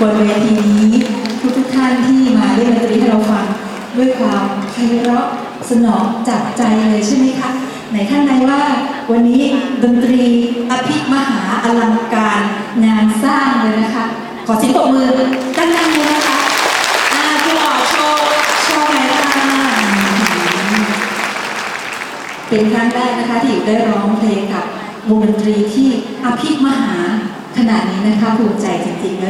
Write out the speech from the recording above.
บนเวทีนี้ทุกทุกท่านที่มาเล่นดนตรีให้เราฟังด้วยความไพเราะสนองจากใจเลยใช่ไหมคะไหนท่านใดว่าวันนี้ดนตรีอภิมหาอลังการงานสร้างเลยนะคะ ขอสียงตบมือตั้งๆเลยนะคะอ่าคุณอโชว์โชว์ไนนะคะเป็นครั้งแรกนะคะที่ได้ร้องเพลงกับวงดนตรีที่อภิมหาขนาดนี้นะคะภูมิใจจริงๆเลย